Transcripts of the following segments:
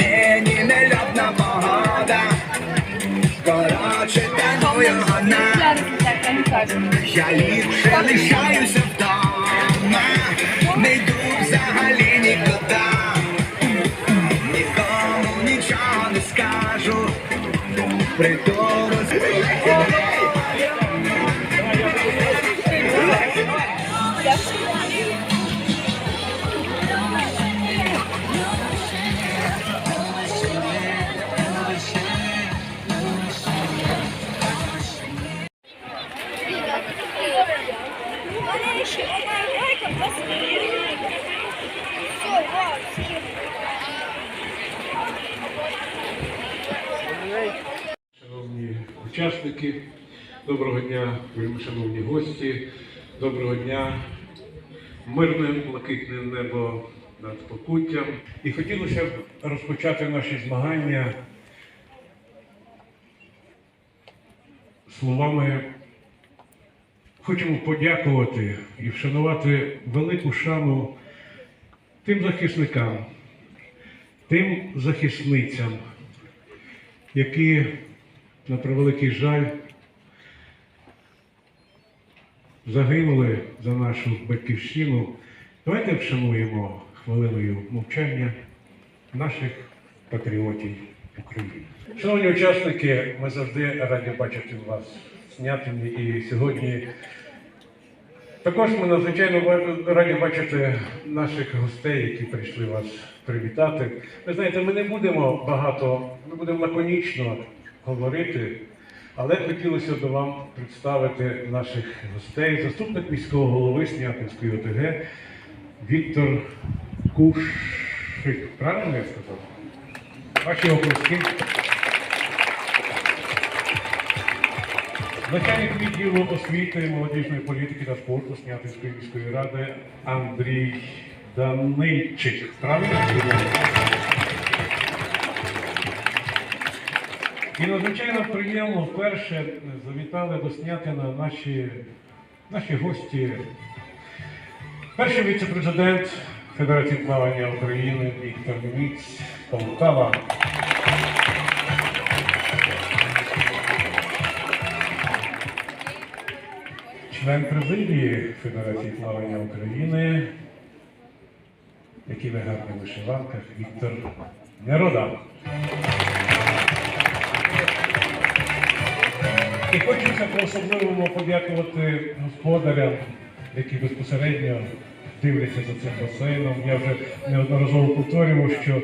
мені нельотна погода. Коротше, таную вона. Я ліпше лишаюся вдома, не йду взагалі нікуди. Нікому нічого не скажу. Притулу шановні гості, доброго дня, мирне блакитне небо над Покуттям. І хотілося б розпочати наші змагання словами. Хочемо подякувати і вшанувати велику шану тим захисникам, тим захисницям, які, на превеликий жаль, загинули за нашу батьківщину. Давайте вшануємо хвилиною мовчання наших патріотів України. Шановні учасники, ми завжди раді бачити вас знятими і сьогодні. Також ми надзвичайно раді бачити наших гостей, які прийшли вас привітати. Ви знаєте, ми не будемо багато, ми будемо лаконічно говорити, але хотілося б вам представити наших гостей. Заступник міського голови Снятинської ОТГ Віктор Кушик. Правильно я сказав? Ваші оплески. Начальник відділу освіти, молодіжної політики та спорту Снятинської міської ради Андрій Данильчик. Правильно? І надзвичайно приємно вперше завітали до Снятина наші, наші гості. Перший віце-президент Федерації плавання України Віктор Міць Полтава. Член президії Федерації плавання України, який в гарних вишиванках, Віктор Нерода. І хочеться по-особливому подякувати господарям, які безпосередньо дивляться за цим басейном. Я вже неодноразово повторював, що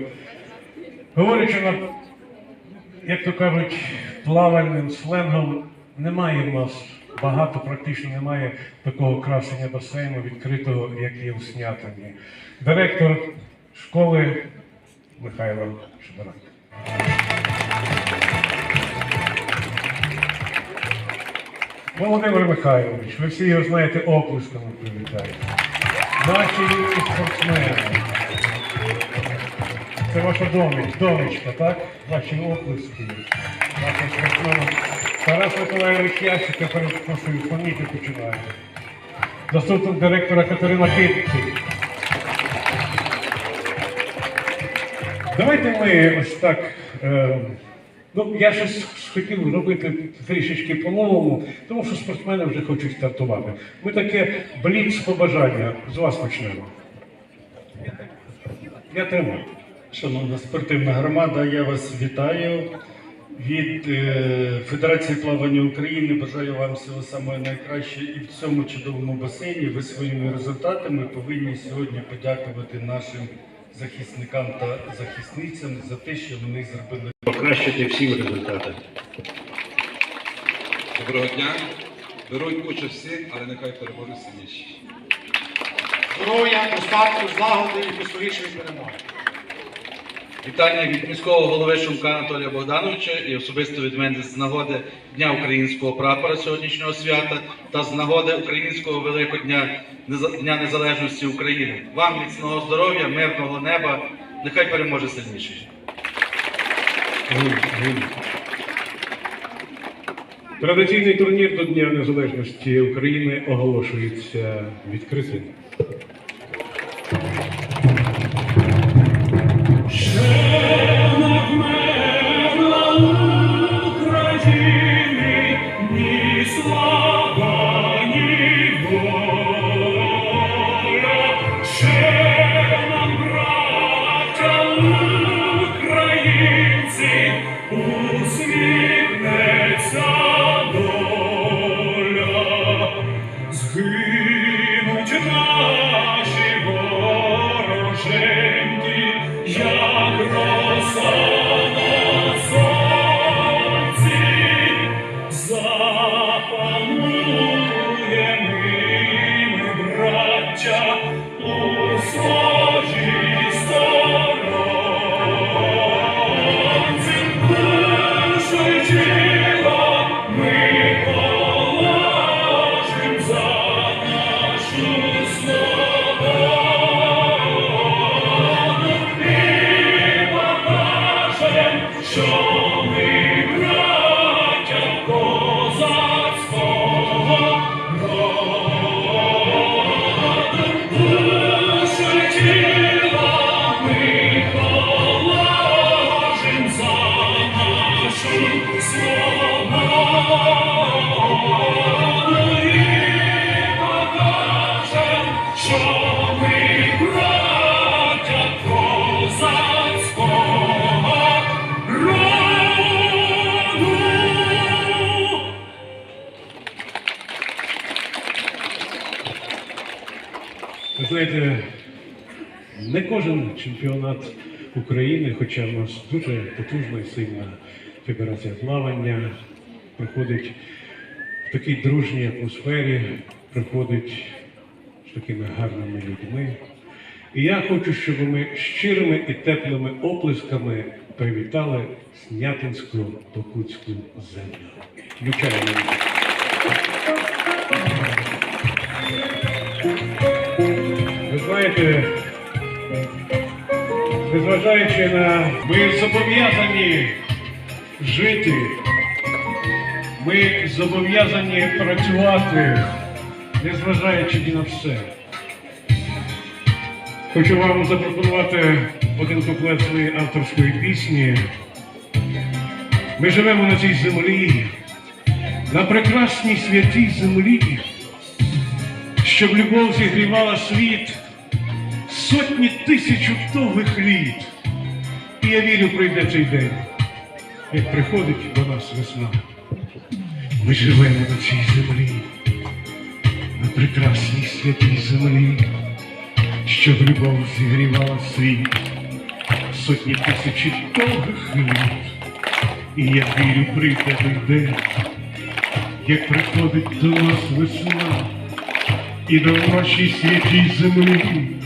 говорячи на, як то кажуть, плавальним сленгом, немає в нас багато, практично немає такого красення басейну відкритого, як є у Снятині. Директор школи Михайло Шабарак. Володимир Михайлович, ви всі його знаєте оплесками привітаєте. Наші юні спортсмени. Це ваша домич, домичка, так? Ваші оплески. Вашим спортсменам. Тарас Миколаївич Ящика, перепрошую, фамілію починає. Заступник директора Катерина Китчик. Давайте ми ось так. Е, ну, я щось хотів робити трішечки по-новому, тому що спортсмени вже хочуть стартувати. Ми таке бліц побажання з вас почнемо. Я тримаю. Шановна спортивна громада, я вас вітаю. Від е, Федерації плавання України бажаю вам всього самого найкраще і в цьому чудовому басейні. Ви своїми результатами повинні сьогодні подякувати нашим захисникам та захисницям за те, що вони зробили. Покращити всім результати. Доброго дня. Беруть участь всі, але нехай переможуть сильніші. здоров'я, достатку, злагоди і поскорішої перемоги. Вітання від міського голови Шумка Анатолія Богдановича і особисто від мене з нагоди Дня українського прапора сьогоднішнього свята та з нагоди українського Великодня Неза- Дня Незалежності України. Вам міцного здоров'я, мирного неба. Нехай переможе сильніший. Традиційний турнір до Дня Незалежності України оголошується відкритим. життя у слові. Знаєте, не кожен чемпіонат України, хоча в нас дуже потужна і сильна федерація плавання, проходить в такій дружній атмосфері, проходить з такими гарними людьми. І я хочу, щоб ми щирими і теплими оплесками привітали Снятинську Покутську землю. Включаємо. Знаєте, незважаючи на ми зобов'язані жити, ми зобов'язані працювати, незважаючи ні на все. Хочу вам запропонувати один куплет своєї авторської пісні. Ми живемо на цій землі, на прекрасній святій землі, щоб любов зігрівала світ сотні тисяч довгих літ. І я вірю, прийде цей день, як приходить до нас весна. Ми живемо на цій землі, на прекрасній святій землі, щоб любов зігрівала світ сотні тисяч довгих літ. І я вірю, прийде той день, як приходить до нас весна, і на нашій святій землі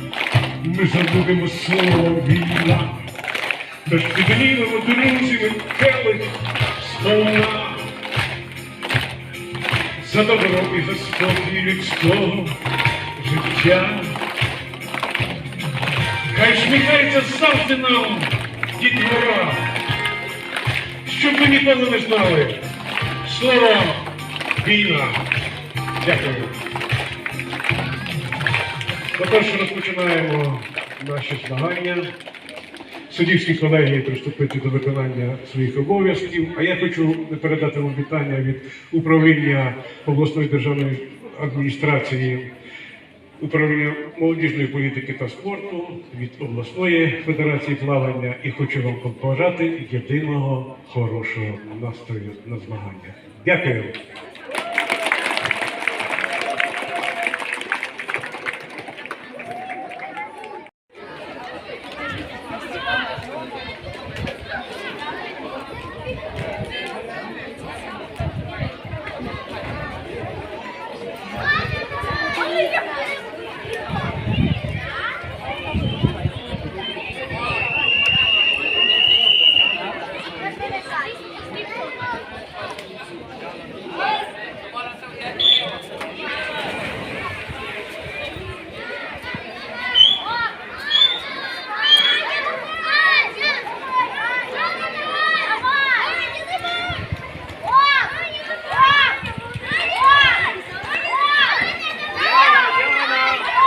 ми забудемо слово війна, тож піднімемо друзями келих сповна за добро і за спокій людського життя. Хай сміхається завжди нам дітвора, щоб ми ніколи не знали слова війна. Дякую. Отож розпочинаємо наші змагання. Суддівські колеги приступити до виконання своїх обов'язків. А я хочу передати вам вітання від управління обласної державної адміністрації, управління молодіжної політики та спорту, від обласної федерації плавання і хочу вам побажати єдиного хорошого настрою на змаганнях. Дякую.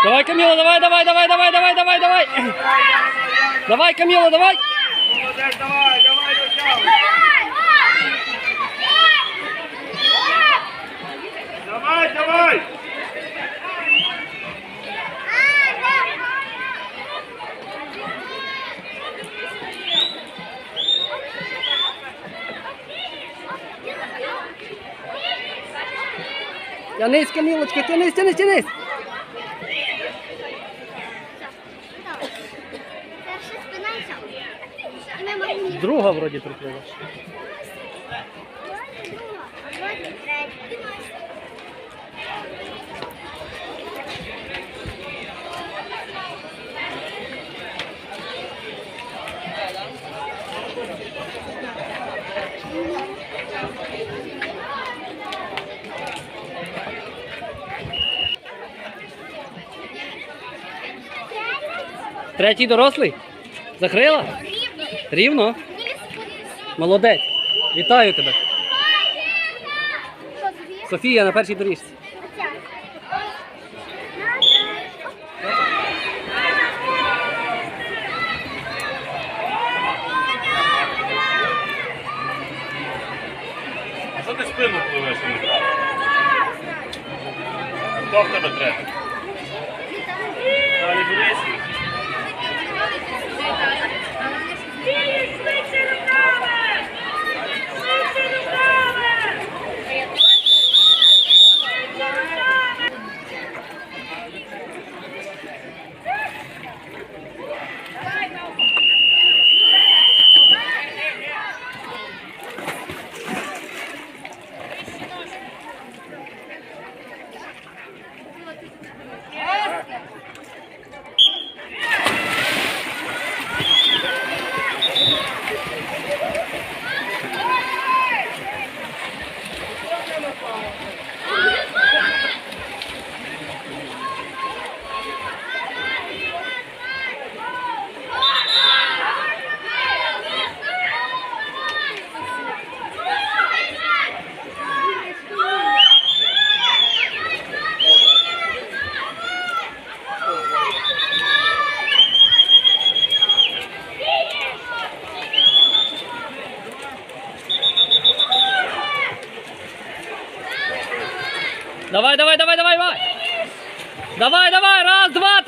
Давай, Камила, давай, давай, давай, давай, давай, давай, давай. Давай, Камила, давай. Давай, давай! Тянись, Камилочка, тянись, тянись, тянись. Друга вроді прикрила. Друга, а потім третя. Третій дорослий? Закрила? Рівно? Молодець. Вітаю тебе. Софія на першій доріжці. Що ти спину пливеш? Хто в тебе треба? Давай, давай, давай, давай, давай. Давай, давай, раз, два,